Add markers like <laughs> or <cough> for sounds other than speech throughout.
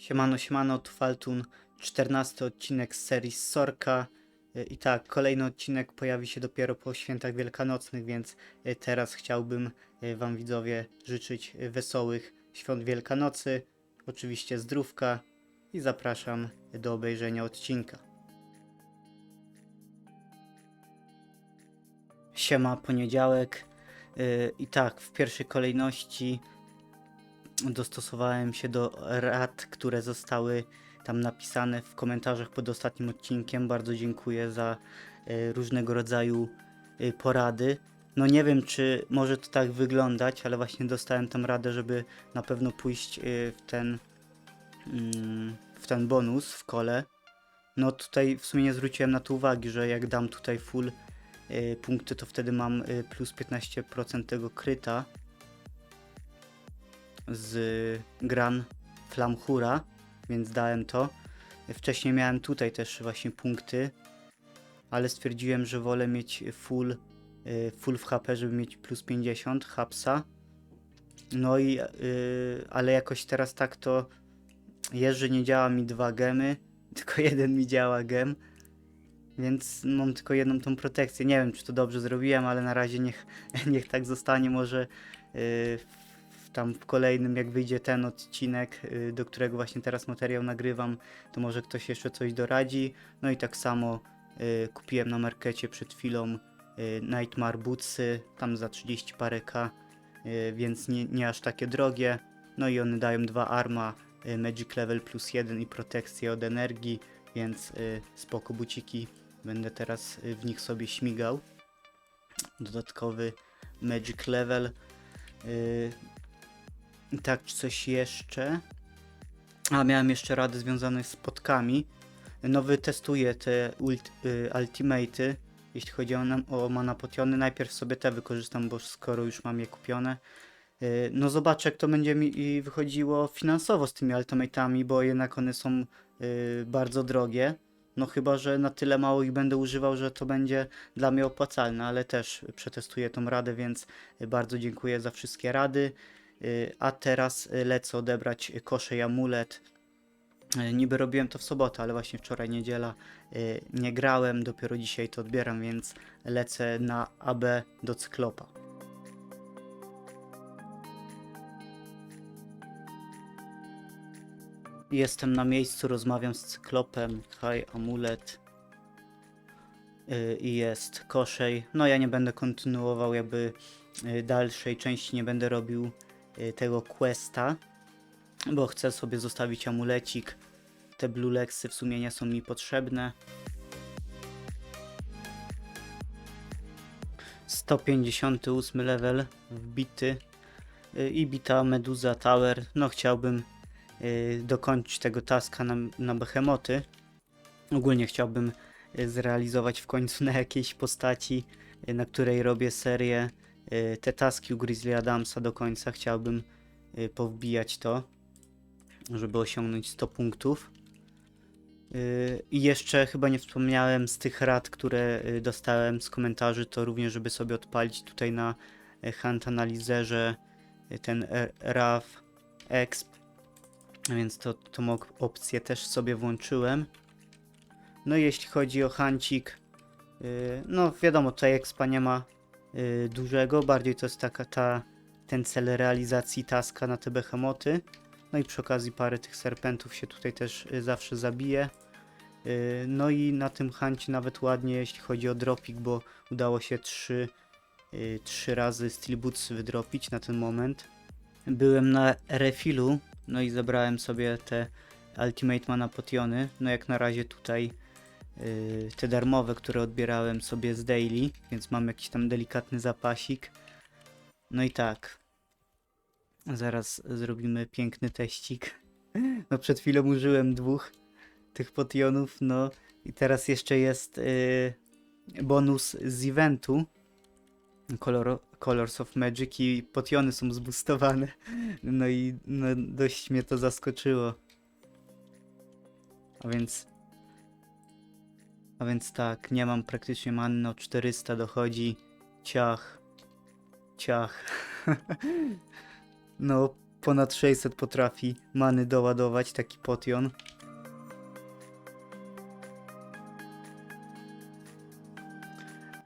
Siemano, siemano, tu Faltun, 14 odcinek z serii Sorka. Y, I tak, kolejny odcinek pojawi się dopiero po świętach wielkanocnych, więc y, teraz chciałbym y, Wam widzowie życzyć wesołych świąt Wielkanocy, oczywiście zdrówka i zapraszam do obejrzenia odcinka. Siema, poniedziałek. I tak, w pierwszej kolejności dostosowałem się do rad, które zostały tam napisane w komentarzach pod ostatnim odcinkiem. Bardzo dziękuję za y, różnego rodzaju y, porady. No nie wiem, czy może to tak wyglądać, ale właśnie dostałem tam radę, żeby na pewno pójść y, w ten mm, w ten bonus w kole. No tutaj w sumie nie zwróciłem na to uwagi, że jak dam tutaj full punkty, to wtedy mam plus 15% tego kryta z Gran Flamhura, więc dałem to. Wcześniej miałem tutaj też właśnie punkty, ale stwierdziłem, że wolę mieć full, y, full w HP, żeby mieć plus 50 hapsa. No i, y, ale jakoś teraz tak to jest, że nie działa mi dwa gemy, <laughs> tylko jeden mi działa gem. Więc mam tylko jedną tą protekcję. Nie wiem, czy to dobrze zrobiłem, ale na razie niech, <laughs> niech tak zostanie. Może y, tam w kolejnym, jak wyjdzie ten odcinek, y, do którego właśnie teraz materiał nagrywam, to może ktoś jeszcze coś doradzi. No i tak samo y, kupiłem na markecie przed chwilą y, Nightmare Bootsy, tam za 30 parę k, więc nie, nie aż takie drogie. No i one dają dwa arma, Magic Level plus 1 i protekcję od energii, więc spoko buciki. Będę teraz w nich sobie śmigał. Dodatkowy Magic Level. Tak, coś jeszcze? A, miałem jeszcze rady związane z spotkami. No, wytestuję te ult, y, jeśli chodzi o, nam- o mana potiony. Najpierw sobie te wykorzystam, bo skoro już mam je kupione. Y, no, zobaczę, jak to będzie mi wychodziło finansowo z tymi ultimatami, bo jednak one są y, bardzo drogie. No, chyba, że na tyle mało ich będę używał, że to będzie dla mnie opłacalne, ale też przetestuję tą radę, więc bardzo dziękuję za wszystkie rady. A teraz y, lecę odebrać kosze i amulet. Y, Niby robiłem to w sobotę, ale właśnie wczoraj niedziela y, nie grałem, dopiero dzisiaj to odbieram, więc lecę na AB do Cyklopa. Jestem na miejscu, rozmawiam z Cyklopem. Haj, amulet. I jest koszej. No ja nie będę kontynuował jakby dalszej części, nie będę robił tego questa, bo chcę sobie zostawić amulecik. Te blue lexy w sumie nie są mi potrzebne. 158 level wbity y, i bita Meduza Tower. No chciałbym y, dokończyć tego taska na, na behemoty. Ogólnie chciałbym y, zrealizować w końcu na jakiejś postaci, y, na której robię serię y, te taski u Grizzly Adamsa do końca. Chciałbym y, powbijać to, żeby osiągnąć 100 punktów. Y, I jeszcze chyba nie wspomniałem z tych rad, które dostałem z komentarzy, to również, żeby sobie odpalić tutaj na Hunt Analizerze y, ten e- RAW Exp. Więc to, tą op- opcję też sobie włączyłem. No i jeśli chodzi o hancik, no wiadomo, tutaj expa nie ma dużego, bardziej to jest taka ta, ten cel realizacji taska na te behemoty. No i przy okazji parę tych serpentów się tutaj też y, zawsze zabije. Y, No i na tym hancie nawet ładnie, jeśli chodzi o dropik, bo udało się trzy, y, trzy razy steel bootsy wydropić na ten moment. Byłem na refilu, no i zebrałem sobie te Ultimate Mana Potiony. No jak na razie tutaj y, te darmowe, które odbierałem sobie z daily, więc mam jakiś tam delikatny zapasik. No i tak. Zaraz zrobimy piękny teścik. <laughs> No przed chwilą użyłem dwóch tych potionów, no i teraz jeszcze jest y, bonus z eventu. Color, Colors of Magic i potiony są zboostowane. <laughs> No i no, dość mnie to zaskoczyło. A więc. A więc tak, nie mam praktycznie manny, o 400 dochodzi. Ciach. Ciach. <laughs> no, ponad 600 potrafi many doładować, taki potion.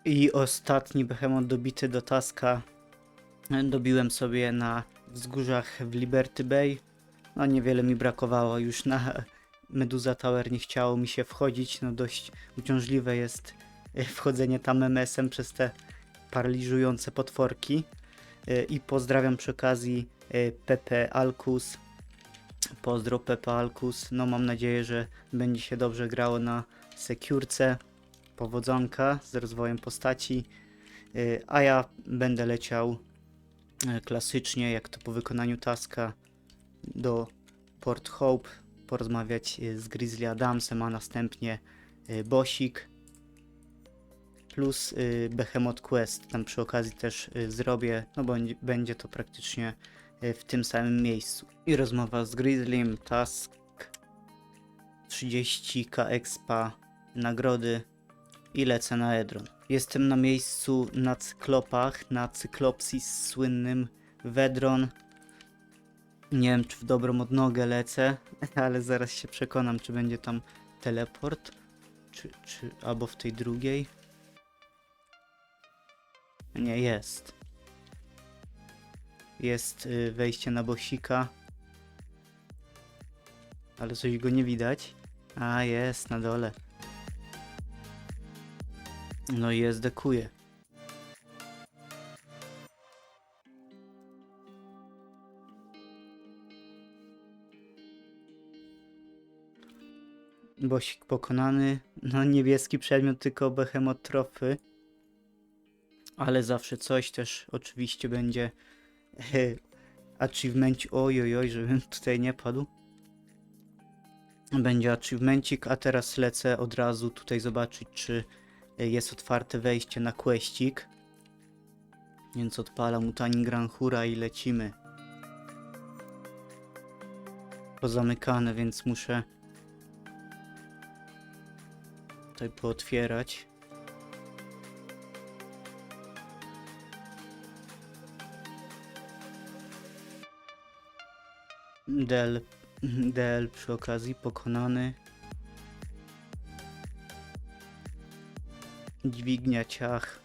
I ostatni behemoth dobity do taska dobiłem sobie na wzgórzach w Liberty Bay. No niewiele mi brakowało już na Meduza Tower, nie chciało mi się wchodzić, no dość uciążliwe jest e, wchodzenie tam MS-em przez te paraliżujące potworki. E, I pozdrawiam przy okazji e, Pepe Alkus. Pozdro Pepe Alkus. No mam nadzieję, że będzie się dobrze grało na Sekurce. Powodzonka z rozwojem postaci. A ja będę leciał klasycznie, jak to po wykonaniu taska do Port Hope, porozmawiać e, z Grizzly Adamsem, a następnie e, Bosik plus y, Behemoth Quest. Tam przy okazji też y, zrobię, no bo będzie- to praktycznie y, w tym samym miejscu. I rozmowa z Grizzlym, task 30k expa, nagrody i lecę na Edron. Jestem na miejscu na Cyklopach, na Cyklopsis słynnym Wedron. Nie wiem, czy w dobrą odnogę lecę, <laughs> ale zaraz się przekonam, czy będzie tam teleport, czy, czy albo w tej drugiej. Nie, jest. Jest y, wejście na bosika. Ale coś go nie widać. A, jest na dole. No i jest dekuje. Bosik pokonany. No niebieski przedmiot, tylko behemoth trofy. Ale zawsze coś też oczywiście będzie <laughs> achievement. Oj, oj, oj, żebym tutaj nie padł. Będzie achievementik, a teraz lecę od razu tutaj zobaczyć, czy jest otwarte wejście na questik. Więc odpalam Utani Gran Hura i lecimy. Pozamykane, więc muszę tutaj pootwierać. Del, Del przy okazji pokonany. Dźwignia ciach.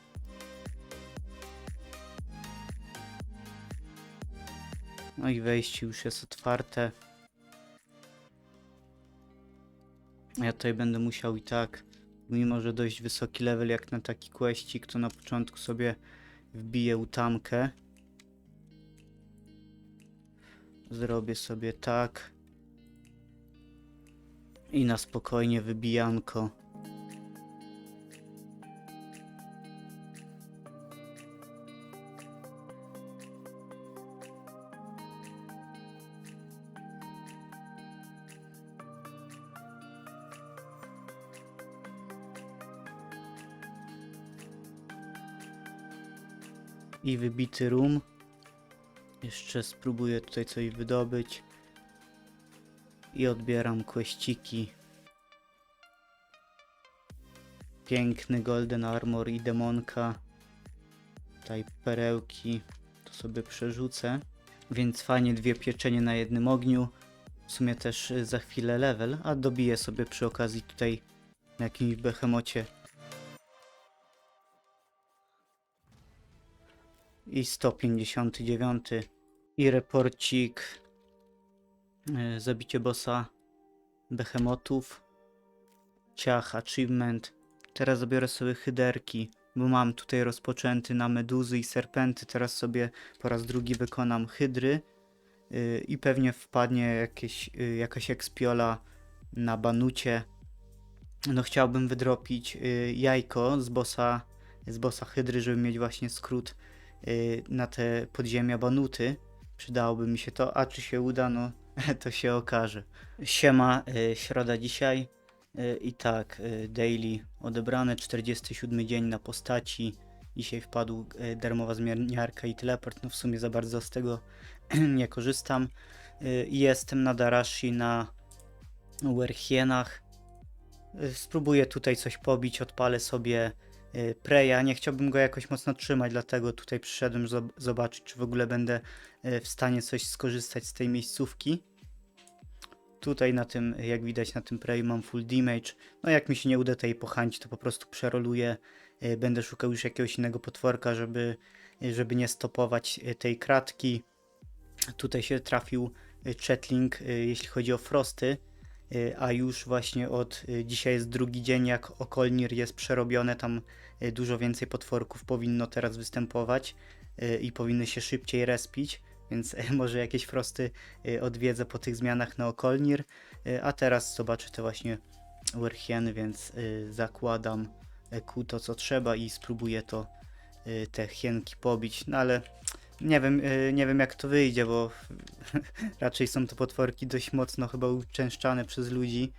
No i wejście już jest otwarte. Ja tutaj będę musiał i tak, mimo że dość wysoki level jak na taki questik, to na początku sobie wbiję utamkę. Zrobię sobie tak. I na spokojnie wybijanko. I wybity room. Jeszcze spróbuję tutaj coś wydobyć. I odbieram kweściki. Piękny golden armor i demonka. Tutaj perełki. To sobie przerzucę. Więc fajnie dwie pieczenie na jednym ogniu. W sumie też za chwilę level, a dobiję sobie przy okazji tutaj na jakimś behemocie. I 159. I reporcik. y, Zabicie bossa behemotów. Ciach, achievement. Teraz zabiorę sobie hyderki, bo mam tutaj rozpoczęty na meduzy i serpenty. Teraz sobie po raz drugi wykonam hydry. y, I pewnie wpadnie jakieś, y, jakaś ekspiola na banucie. No chciałbym wydropić y, jajko z bossa, z bossa hydry, żeby mieć właśnie skrót na te podziemia banuty. Przydałoby mi się to, a czy się uda, no <laughs> to się okaże. Siema, y, środa dzisiaj y, i tak, y, daily odebrane, 47 dzień na postaci. Dzisiaj wpadł y, darmowa zmieniarka i teleport, no w sumie za bardzo z tego <clears throat> nie korzystam. Y, Jestem na Darashi na Werchienach. Y, Spróbuję tutaj coś pobić, odpalę sobie y, Preya. Nie chciałbym go jakoś mocno trzymać, dlatego tutaj przyszedłem zob- zobaczyć, czy w ogóle będę y, w stanie coś skorzystać z tej miejscówki. Tutaj na tym, jak widać na tym Preyu mam full damage. No jak mi się nie uda tej pochęć, to po prostu przeroluję. y, Będę szukał już jakiegoś innego potworka, żeby, y, żeby nie stopować y, tej kratki. Tutaj się trafił y, Chetling, y, jeśli chodzi o Frosty, y, a już właśnie od y, dzisiaj jest drugi dzień, jak Okolnir jest przerobione, tam y, dużo więcej potworków powinno teraz występować y, i powinny się szybciej respić, więc <laughs> może jakieś Frosty y, odwiedzę po tych zmianach na Okolnir, y, a teraz zobaczę te właśnie Werchieny, więc y, zakładam y, ku to co trzeba i spróbuję to y, te hienki pobić, no ale nie wiem, y, nie wiem jak to wyjdzie, bo <laughs> raczej są to potworki dość mocno chyba uczęszczane przez ludzi.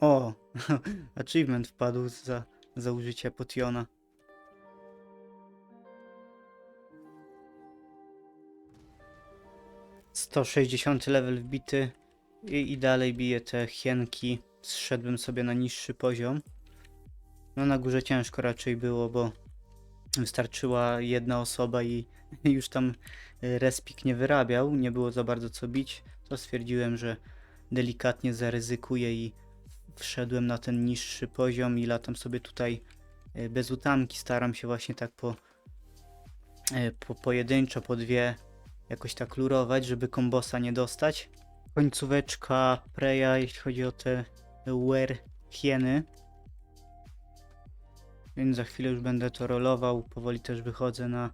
O, <laughs> achievement wpadł za, za użycie potiona. Sto sześćdziesiąty level wbity i, i dalej bije te hienki. Zszedłem sobie na niższy poziom. No na górze ciężko raczej było, bo wystarczyła jedna osoba i <laughs> już tam y, respik nie wyrabiał, nie było za bardzo co bić, to stwierdziłem, że delikatnie zaryzykuję i wszedłem na ten niższy poziom i latam sobie tutaj y, bez utamki, staram się właśnie tak po, y, po pojedynczo, po dwie jakoś tak lurować, żeby kombosa nie dostać. Końcóweczka Preya, jeśli chodzi o te Wer hieny. Więc za chwilę już będę to rolował. Powoli też wychodzę na,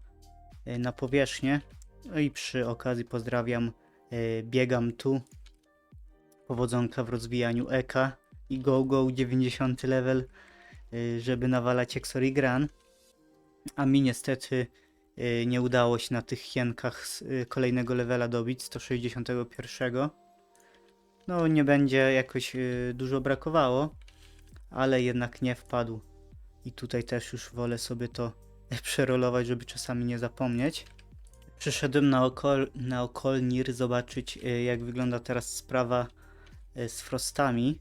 e, na powierzchnię. No i przy okazji pozdrawiam e, Biegam tu. Powodzonka w rozwijaniu Eka i Go Go 90 level, e, żeby nawalać Exorigran. A mi niestety nie udało się na tych hienkach z kolejnego levela dobić, 161. No nie będzie jakoś e, dużo brakowało, ale jednak nie wpadł. I tutaj też już wolę sobie to <laughs> przerolować, żeby czasami nie zapomnieć. Przyszedłem na, okol, na Okolnir zobaczyć, y, jak wygląda teraz sprawa y, z frostami.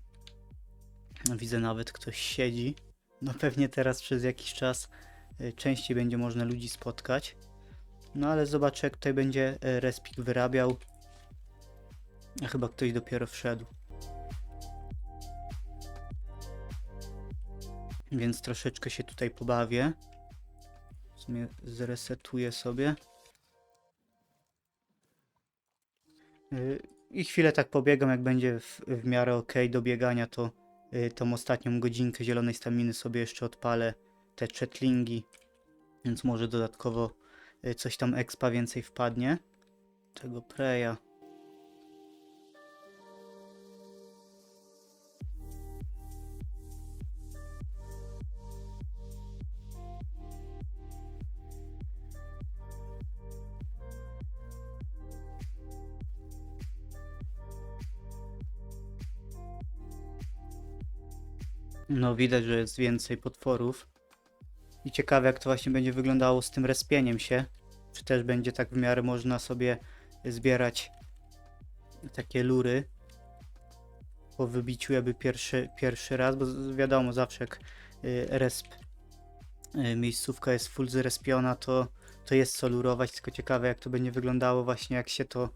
Widzę nawet ktoś siedzi. No pewnie teraz przez jakiś czas y, częściej będzie można ludzi spotkać. No ale zobaczę, jak tutaj będzie y, respik wyrabiał. A chyba ktoś dopiero wszedł. Więc troszeczkę się tutaj pobawię. W sumie zresetuję sobie. Yy, I chwilę tak pobiegam, jak będzie w, w miarę ok do biegania, to yy, tą ostatnią godzinkę zielonej staminy sobie jeszcze odpalę te czetlingi. Więc może dodatkowo yy, coś tam expa więcej wpadnie. Tego preja. No widać, że jest więcej potworów. I ciekawe jak to właśnie będzie wyglądało z tym respieniem się. Czy też będzie tak w miarę można sobie zbierać takie lury po wybiciu jakby pierwszy, pierwszy raz, bo wiadomo zawsze jak y, resp y, miejscówka jest full zrespiona, to, to jest co lurować, tylko ciekawe jak to będzie wyglądało właśnie jak się to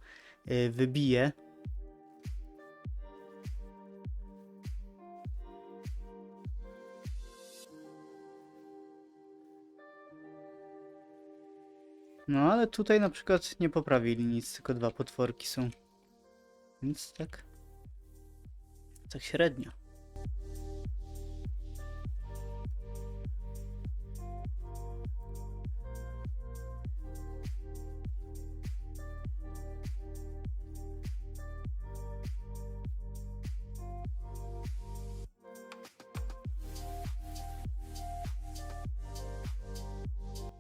y, wybije. No ale tutaj na przykład nie poprawili nic, tylko dwa potworki są. Więc tak. Tak średnio.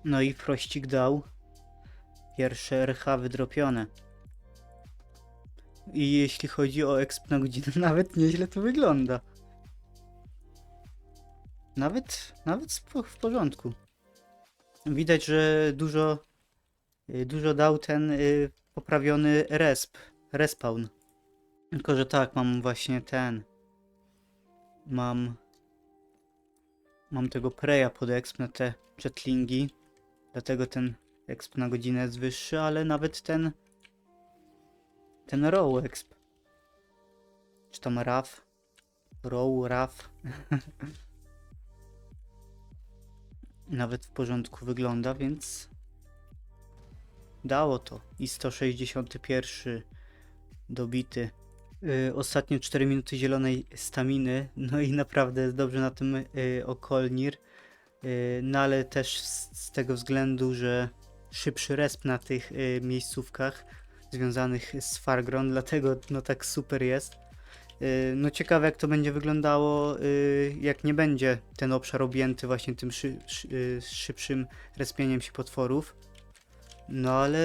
No i Frościk dał pierwsze RH wydropione. I jeśli chodzi o exp na godzinę, <laughs> nawet nieźle to wygląda. Nawet, nawet w porządku. Widać, że dużo, y, dużo dał ten y, poprawiony resp, respawn. Tylko, że tak, mam właśnie ten. Mam. Mam tego preja pod exp na te jetlingi. Dlatego ten exp na godzinę jest wyższy, ale nawet ten. Ten row exp. Czy tam RAF? Row, RAF. <laughs> nawet w porządku wygląda, więc. Dało to. I 161 dobity. Y, ostatnie 4 minuty zielonej staminy, no i naprawdę jest dobrze na tym y, Okolnir, y, no ale też z, z tego względu, że szybszy resp na tych y, miejscówkach związanych z Fargron, dlatego no tak super jest. Y, no ciekawe jak to będzie wyglądało, y, jak nie będzie ten obszar objęty właśnie tym szy, szy, y, szybszym respieniem się potworów. No ale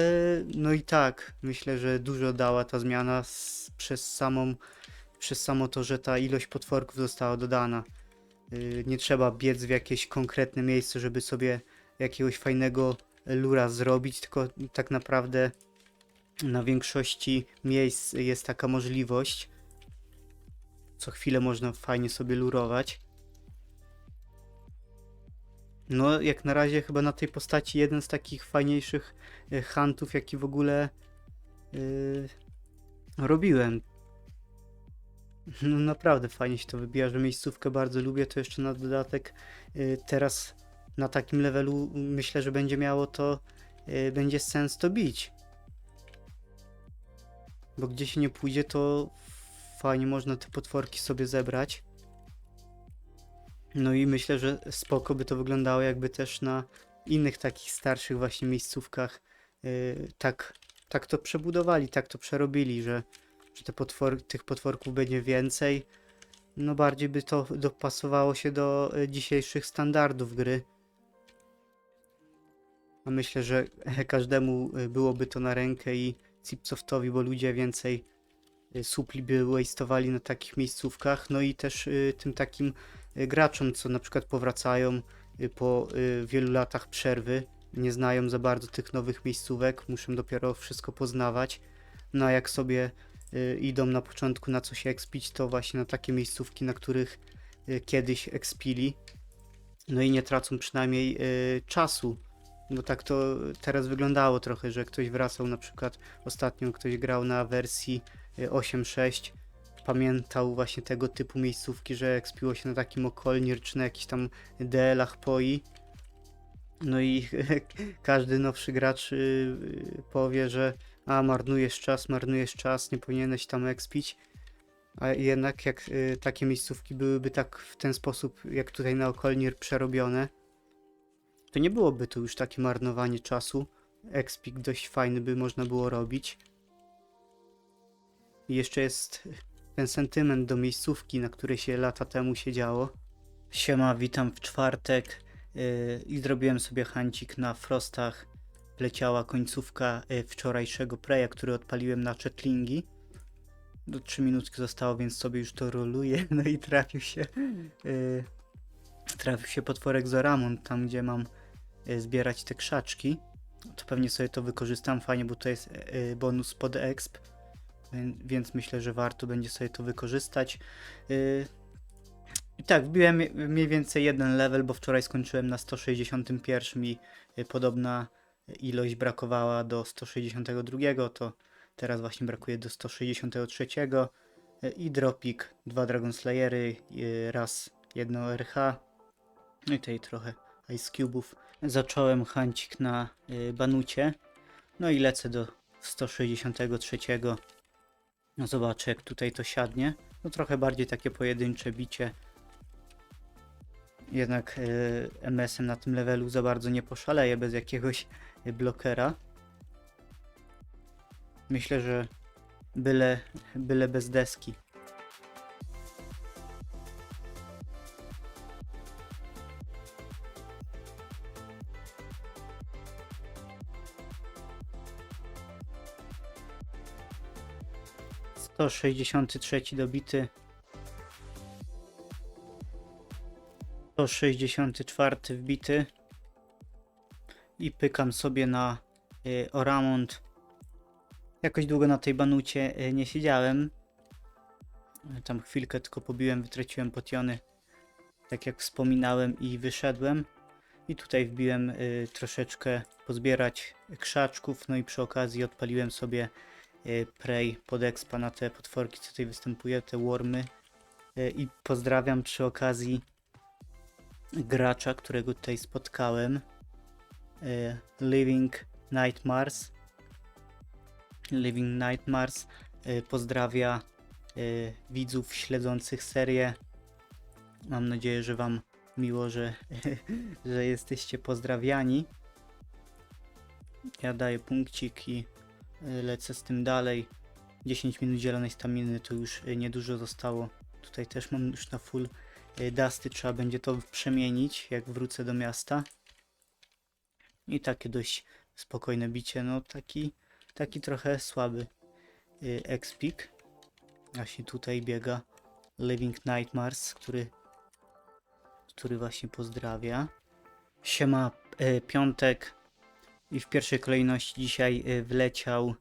no i tak, myślę, że dużo dała ta zmiana z, przez samą przez samo to, że ta ilość potworków została dodana. Yy, nie trzeba biec w jakieś konkretne miejsce, żeby sobie jakiegoś fajnego lura zrobić, tylko tak naprawdę na większości miejsc jest taka możliwość. Co chwilę można fajnie sobie lurować. No, jak na razie chyba na tej postaci jeden z takich fajniejszych e, huntów, jaki w ogóle yy, robiłem. No naprawdę fajnie się to wybija, że miejscówkę bardzo lubię, to jeszcze na dodatek yy, teraz na takim levelu myślę, że będzie miało to, yy, będzie sens to bić. Bo gdzie się nie pójdzie, to fajnie można te potworki sobie zebrać. No i myślę, że spoko by to wyglądało, jakby też na innych takich starszych właśnie miejscówkach yy, tak, tak to przebudowali, tak to przerobili, że, że te potwor tych potworków będzie więcej. No bardziej by to dopasowało się do y, dzisiejszych standardów gry. A myślę, że <laughs> każdemu y, byłoby to na rękę i Cipsoftowi, bo ludzie więcej y, supli by wastowali na takich miejscówkach, no i też y, tym takim graczom, co na przykład powracają po wielu latach przerwy, nie znają za bardzo tych nowych miejscówek, muszą dopiero wszystko poznawać. No a jak sobie idą na początku na coś expić, to właśnie na takie miejscówki, na których kiedyś expili. No i nie tracą przynajmniej czasu. Bo tak to teraz wyglądało trochę, że ktoś wracał na przykład ostatnio ktoś grał na wersji y, 8.6 pamiętał właśnie tego typu miejscówki, że ekspiło się na takim okolnir czy na jakichś tam DL-ach POI. No i <laughs> każdy nowszy gracz y, y, powie, że a marnujesz czas, marnujesz czas, nie powinieneś tam expić. A jednak jak y, takie miejscówki byłyby tak w ten sposób, jak tutaj na Okolnir przerobione, to nie byłoby tu już takie marnowanie czasu. Expik dość fajny by można było robić. I jeszcze jest ten sentyment do miejscówki, na której się lata temu siedziało. Siema, witam w czwartek yy, i zrobiłem sobie hancik na frostach. Leciała końcówka yy, wczorajszego preja, który odpaliłem na chatlingi. Do 3 minutki zostało, więc sobie już to roluję. <laughs> No i trafił się. Yy, trafił się potworek Zoramon, tam gdzie mam zbierać te krzaczki. To pewnie sobie to wykorzystam fajnie, bo to jest yy, bonus pod exp. Wię- Więc myślę, że warto będzie sobie to wykorzystać. I tak, wbiłem mniej więcej jeden level, bo wczoraj skończyłem na 161 i y, podobna ilość brakowała do 162, to teraz właśnie brakuje do 163 y, i dropik, dwa Dragon Slayery, y, raz jedno RH, no i tutaj trochę Ice Cube'ów. Zacząłem hancik na y, Banucie, no i lecę do 163. No zobaczę jak tutaj to siadnie. No trochę bardziej takie pojedyncze bicie. Jednak y, MS-em na tym levelu za bardzo nie poszaleje bez jakiegoś y, blokera. Myślę, że byle, byle bez deski. Sto sześćdziesiąty trzeci dobity. 164 wbity. I pykam sobie na y, Oramont. Jakoś długo na tej banucie y, nie siedziałem. Tam chwilkę tylko pobiłem, wytraciłem potiony, tak jak wspominałem i wyszedłem. I tutaj wbiłem y, troszeczkę pozbierać krzaczków, no i przy okazji odpaliłem sobie prey pod expa na te potworki, co tutaj występuje, te wormy. Y, I pozdrawiam przy okazji gracza, którego tutaj spotkałem. Y, Living Nightmares. Living Nightmares pozdrawia widzów śledzących serię. Mam nadzieję, że Wam miło, że, <laughs> że jesteście pozdrawiani. Ja daję punkcik i lecę z tym dalej. 10 minut zielonej staminy to już y, niedużo zostało. Tutaj też mam już na full y, dusty. Trzeba będzie to przemienić, jak wrócę do miasta. I takie dość spokojne bicie. No taki, taki trochę słaby y, expik. Właśnie tutaj biega Living Nightmares, który, który właśnie pozdrawia. Siema, y, piątek i w pierwszej kolejności dzisiaj y, wleciał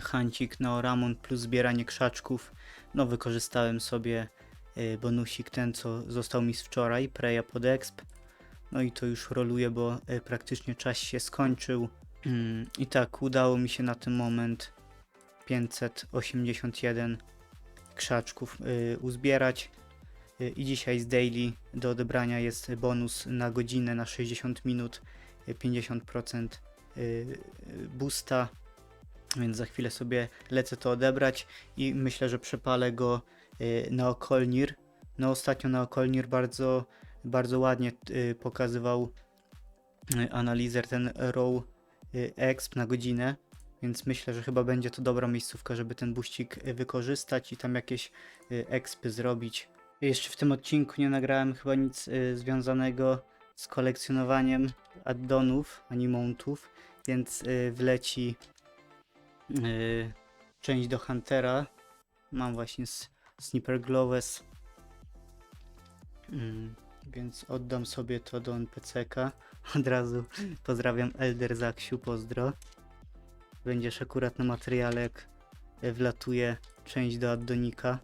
hancik na Ramon plus zbieranie krzaczków. No wykorzystałem sobie y, bonusik ten, co został mi z wczoraj, preja pod exp. No i to już roluje, bo y, praktycznie czas się skończył. Mm, I tak, udało mi się na ten moment 581 krzaczków uzbierać. I dzisiaj z daily do odebrania jest bonus na godzinę na 60 minut, 50% y, y, boosta. Więc za chwilę sobie lecę to odebrać i myślę, że przepalę go y, na Okolnir. No ostatnio na Okolnir bardzo, bardzo ładnie pokazywał analizer ten row exp na godzinę. Więc myślę, że chyba będzie to dobra miejscówka, żeby ten buścik wykorzystać i tam jakieś expy zrobić. Jeszcze w tym odcinku nie nagrałem chyba nic związanego z kolekcjonowaniem addonów, ani mountów, więc y, wleci y, część do Huntera. Mam właśnie Sniper Glowes, mm, więc oddam sobie to do NPC-ka. <laughs> Od razu pozdrawiam Elder Zaksiu, pozdro. Będziesz akurat na materiale, jak y, wlatuje część do addonika.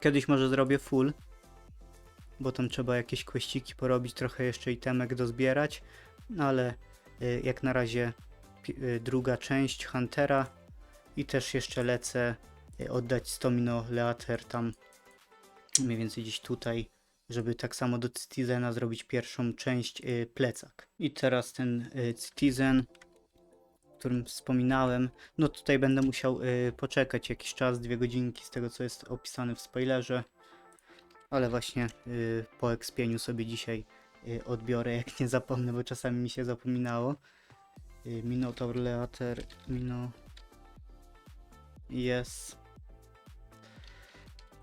Kiedyś może zrobię full, bo tam trzeba jakieś kwestiiki porobić, trochę jeszcze itemek dozbierać, no ale y, jak na razie y, druga część Huntera i też jeszcze lecę y, oddać Stomino Leater tam mniej więcej gdzieś tutaj, żeby tak samo do Citizena zrobić pierwszą część plecak. I teraz ten Citizen, o którym wspominałem, no tutaj będę musiał poczekać jakiś czas, dwie godzinki z tego co jest opisane w spoilerze, ale właśnie y, po ekspieniu sobie dzisiaj y, odbiorę, jak nie zapomnę, bo czasami mi się zapominało. Y, Minotaur Leater, Mino... Yes.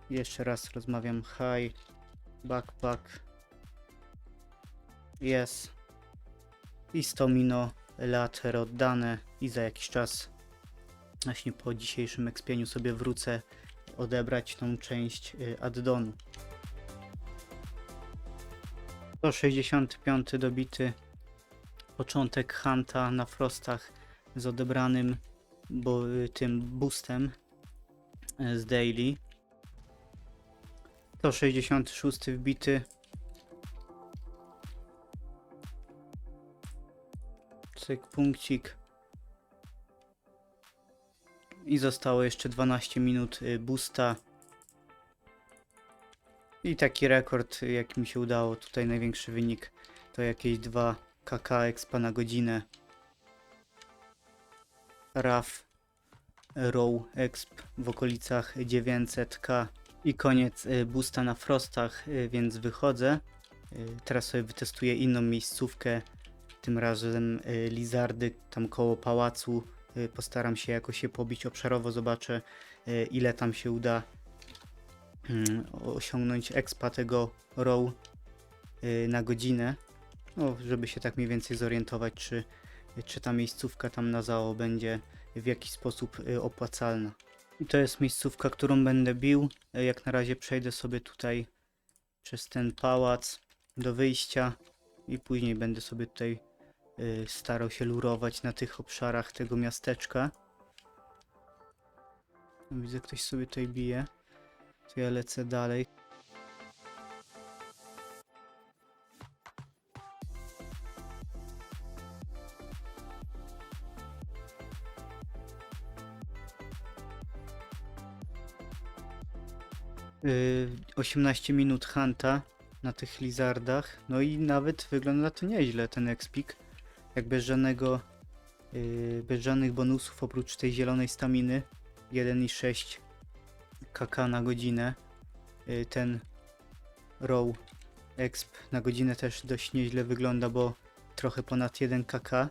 Jeszcze raz rozmawiam. Hi. Backpack. Yes. I 100 Mino Leater oddane i za jakiś czas właśnie po dzisiejszym ekspieniu sobie wrócę odebrać tą część y, addonu. 165 dobity początek Hunta na Frostach z odebranym bo, y, tym boostem y, z daily. 166 wbity. Cyk, punkcik. I zostało jeszcze 12 minut y, boosta. I taki rekord, jaki mi się udało. Tutaj największy wynik to jakieś 2 kk expa na godzinę. RAF Row Exp w okolicach 900k i koniec y, boosta na Frostach, y, więc wychodzę. Y, Teraz sobie wytestuję inną miejscówkę, tym razem Lizardy tam koło pałacu. Postaram się jakoś się pobić obszarowo, zobaczę ile tam się uda osiągnąć expa tego row y, na godzinę. No, żeby się tak mniej więcej zorientować, czy, czy ta miejscówka tam na ZAO będzie w jakiś sposób y, opłacalna. I to jest miejscówka, którą będę bił. Jak na razie przejdę sobie tutaj przez ten pałac do wyjścia i później będę sobie tutaj y, starał się lurować na tych obszarach tego miasteczka. Widzę, ktoś sobie tutaj bije. To ja lecę dalej. Yy, 18 minut hunta na tych lizardach. No i nawet wygląda to nieźle ten expik. Jak bez żadnego, yy, bez żadnych bonusów oprócz tej zielonej staminy. 1,6 kk na godzinę. Yy, ten row exp na godzinę też dość nieźle wygląda, bo trochę ponad 1 kk.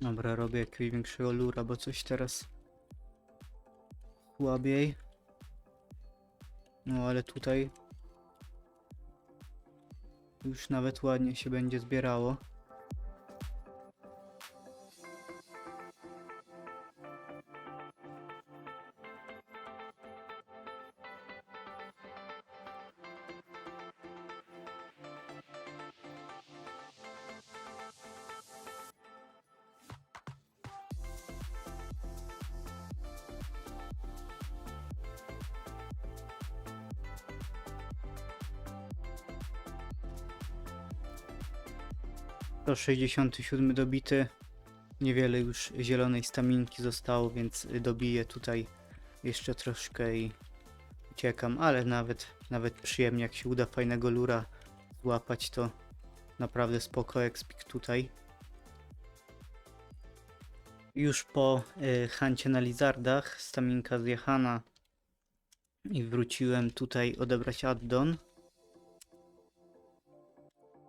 Dobra, robię jakiegoś większego lura, bo coś teraz słabiej. No ale tutaj już nawet ładnie się będzie zbierało. To 67 dobity. Niewiele już zielonej staminki zostało, więc dobiję tutaj jeszcze troszkę i uciekam, ale nawet, nawet przyjemnie jak się uda fajnego lura złapać to naprawdę spoko expik tutaj. Już po y, hancie na lizardach staminka zjechana i wróciłem tutaj odebrać addon.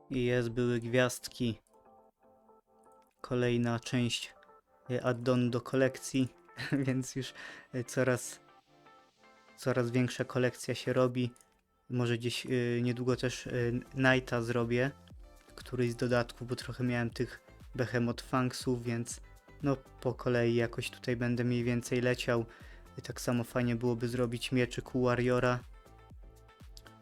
I jest, były gwiazdki. Kolejna część y, addon do kolekcji, <laughs> więc już y, coraz, coraz większa kolekcja się robi. Może gdzieś y, niedługo też y, Nighta zrobię, któryś z dodatków, bo trochę miałem tych Behemoth Funksów, więc no po kolei jakoś tutaj będę mniej więcej leciał. Tak samo fajnie byłoby zrobić mieczyk u Warriora,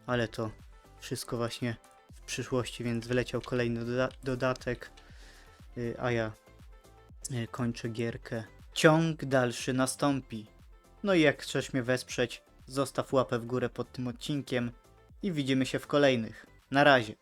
ale to wszystko właśnie w przyszłości, więc wyleciał kolejny doda dodatek, a ja y, kończę gierkę. Ciąg dalszy nastąpi. No i jak chcesz mnie wesprzeć, zostaw łapę w górę pod tym odcinkiem i widzimy się w kolejnych. Na razie.